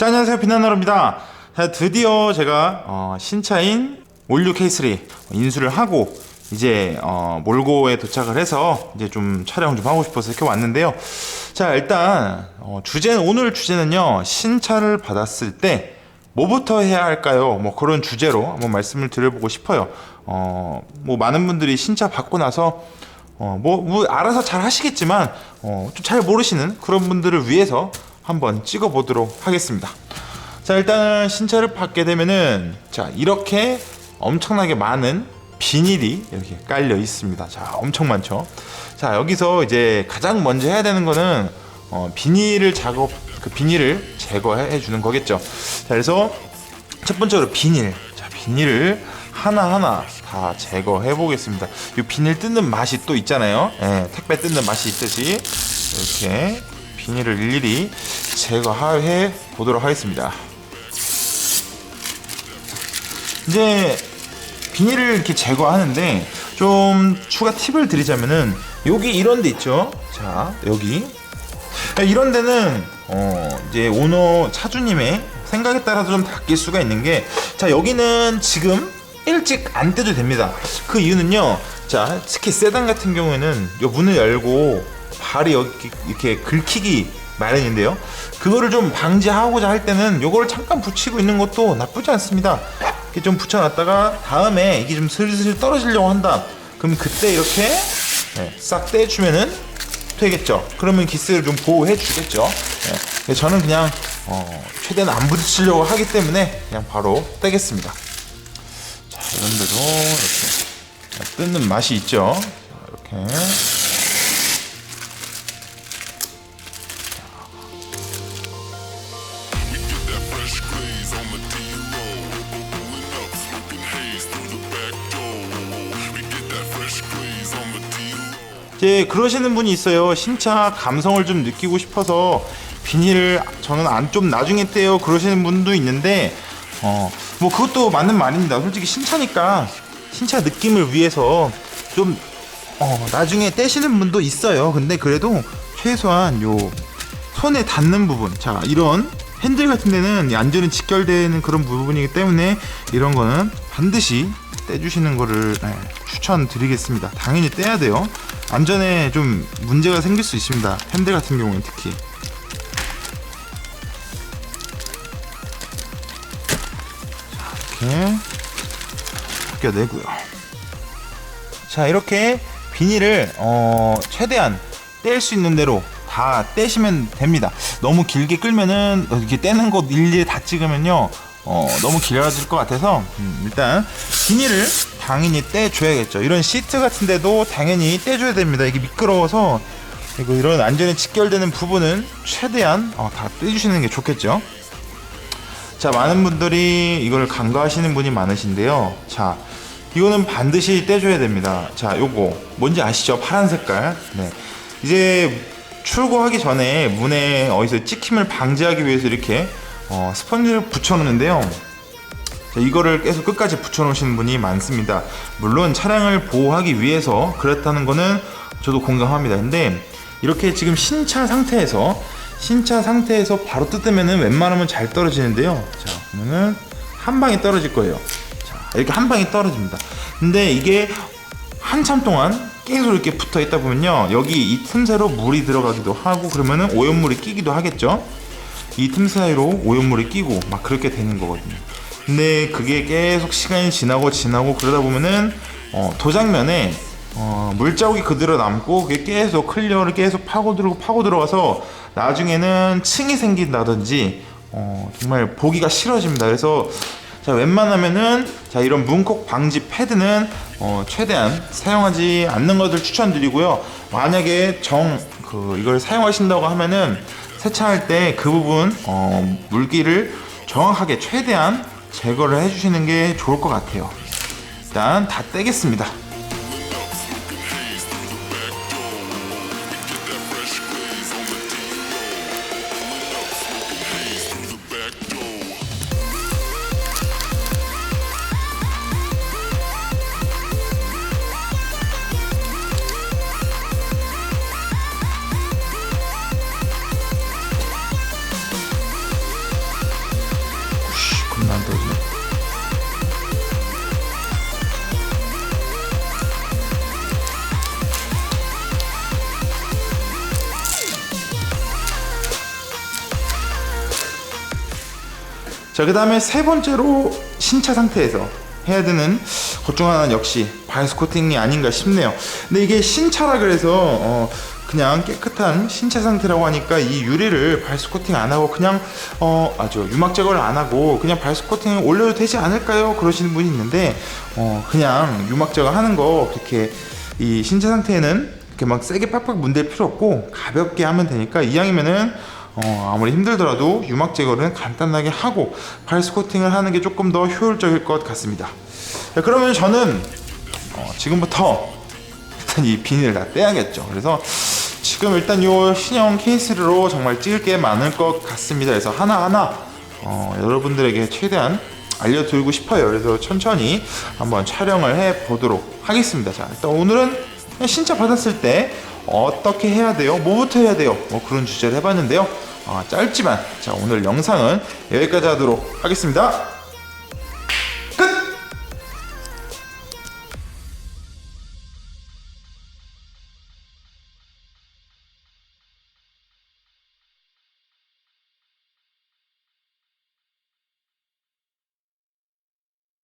자, 안녕하세요. 비나나로입니다. 자, 드디어 제가 어, 신차인 올류 K3 인수를 하고 이제 어, 몰고에 도착을 해서 이제 좀 촬영 좀 하고 싶어서 이렇게 왔는데요. 자, 일단 어, 주제는 오늘 주제는요. 신차를 받았을 때 뭐부터 해야 할까요? 뭐 그런 주제로 한번 말씀을 드려보고 싶어요. 어, 뭐 많은 분들이 신차 받고 나서 어, 뭐, 뭐 알아서 잘 하시겠지만 어, 좀 잘 모르시는 그런 분들을 위해서 한번 찍어 보도록 하겠습니다. 자, 일단 신차를 받게 되면은 자, 이렇게 엄청나게 많은 비닐이 이렇게 깔려 있습니다. 자, 엄청 많죠. 자, 여기서 이제 가장 먼저 해야 되는 거는 어, 비닐을 작업 그 비닐을 제거해 주는 거겠죠. 자, 그래서 첫 번째로 비닐. 자, 비닐을 하나하나 다 제거해 보겠습니다. 이 비닐 뜯는 맛이 또 있잖아요. 예, 택배 뜯는 맛이 있듯이 이렇게 비닐을 일일이 제거해 보도록 하겠습니다. 이제 비닐을 이렇게 제거하는데 좀 추가 팁을 드리자면은 여기 이런 데 있죠. 자, 여기 이런 데는 어 이제 오너 차주님의 생각에 따라서 좀 바뀔 수가 있는 게 자 여기는 지금 일찍 안 떼도 됩니다. 그 이유는요. 자 특히 세단 같은 경우에는 이 문을 열고 발이 이렇게 긁히기 마련인데요. 그거를 좀 방지하고자 할 때는 요거를 잠깐 붙이고 있는 것도 나쁘지 않습니다. 이렇게 좀 붙여놨다가 다음에 이게 좀 슬슬 떨어지려고 한다. 그럼 그때 이렇게 네, 싹 떼주면은 되겠죠. 그러면 기스를 좀 보호해 주겠죠. 네. 저는 그냥 어, 최대한 안 부딪히려고 하기 때문에 그냥 바로 떼겠습니다. 자, 이런 데도 이렇게 뜯는 맛이 있죠. 자, 이렇게. Glaze on the D-Lo. Pulling up, smoking haze through the back door. We get that fresh glaze on the D-Lo. 이제 그러시는 분이 있어요. 신차 감성을 좀 느끼고 싶어서 비닐을 저는 안 좀 나중에 떼요. 그러시는 분도 있는데 어 뭐 그것도 맞는 말입니다. 솔직히 신차니까 신차 느낌을 위해서 좀 어, 나중에 떼시는 분도 있어요. 근데 그래도 최소한 요 손에 닿는 부분, 자 이런 핸들 같은 데는 이 안전이 직결되는 그런 부분이기 때문에 이런 거는 반드시 떼주시는 거를 네, 추천드리겠습니다. 당연히 떼야 돼요. 안전에 좀 문제가 생길 수 있습니다. 핸들 같은 경우는 특히. 자, 이렇게 벗겨내고요. 자 이렇게 비닐을 어, 최대한 뗄 수 있는 대로 다 떼시면 됩니다. 너무 길게 끌면은 이렇게 떼는 것 일일이 다 찍으면요 어, 너무 길어질 것 같아서 음, 일단 비닐을 당연히 떼줘야겠죠. 이런 시트 같은데도 당연히 떼줘야 됩니다. 이게 미끄러워서 그리고 이런 안전에 직결되는 부분은 최대한 어, 다 떼주시는 게 좋겠죠. 자, 많은 분들이 이걸 간과하시는 분이 많으신데요. 자, 이거는 반드시 떼줘야 됩니다. 자, 요거 뭔지 아시죠? 파란 색깔. 네. 이제 출고하기 전에 문에 어디서 찍힘을 방지하기 위해서 이렇게 어, 스펀지를 붙여놓는데요. 자, 이거를 계속 끝까지 붙여놓으시는 분이 많습니다. 물론 차량을 보호하기 위해서 그렇다는 거는 저도 공감합니다. 근데 이렇게 지금 신차 상태에서 신차 상태에서 바로 뜯으면은 웬만하면 잘 떨어지는데요. 자, 그러면은 한 방에 떨어질 거예요. 자, 이렇게 한 방에 떨어집니다. 근데 이게 한참 동안 계속 이렇게 붙어 있다 보면요. 여기 이 틈새로 물이 들어가기도 하고 그러면은 오염물이 끼기도 하겠죠. 이틈 사이로 오염물이 끼고 막 그렇게 되는 거거든요. 근데 그게 계속 시간이 지나고 지나고 그러다 보면은 어, 도장면에 어, 물자국이 그대로 남고 그게 계속 클리어를 계속 파고 들고 파고 들어가서 나중에는 층이 생긴다든지 어, 정말 보기가 싫어집니다. 그래서 자 웬만하면은 자 이런 문콕 방지 패드는 어, 최대한 사용하지 않는 것을 추천드리고요. 만약에 정 그 이걸 사용하신다고 하면은 세차할 때 그 부분 어, 물기를 정확하게 최대한 제거를 해주시는 게 좋을 것 같아요. 일단 다 떼겠습니다. 자, 그 다음에 세 번째로 신차 상태에서 해야 되는 것 중 하나는 역시 바이스 코팅이 아닌가 싶네요. 근데 이게 신차라 그래서 어, 그냥 깨끗한 신차 상태라고 하니까 이 유리를 바이스 코팅 안 하고 그냥 어 아주 유막 제거를 안 하고 그냥 바이스 코팅 올려도 되지 않을까요? 그러시는 분이 있는데 어 그냥 유막 제거 하는 거 그렇게 이 신차 상태에는 이렇게 막 세게 팍팍 문댈 필요 없고 가볍게 하면 되니까 이왕이면은 어, 아무리 힘들더라도 유막 제거는 간단하게 하고 바이스 코팅을 하는 게 조금 더 효율적일 것 같습니다. 자, 그러면 저는 어, 지금부터 일단 이 비닐을 다 떼야겠죠. 그래서 지금 일단 요 신형 케이스로 정말 찍을 게 많을 것 같습니다. 그래서 하나하나 어, 여러분들에게 최대한 알려드리고 싶어요. 그래서 천천히 한번 촬영을 해 보도록 하겠습니다. 자, 일단 오늘은 신차 받았을 때 어떻게 해야 돼요? 뭐부터 해야 돼요? 뭐 그런 주제를 해봤는데요. 아, 짧지만 자 오늘 영상은 여기까지 하도록 하겠습니다.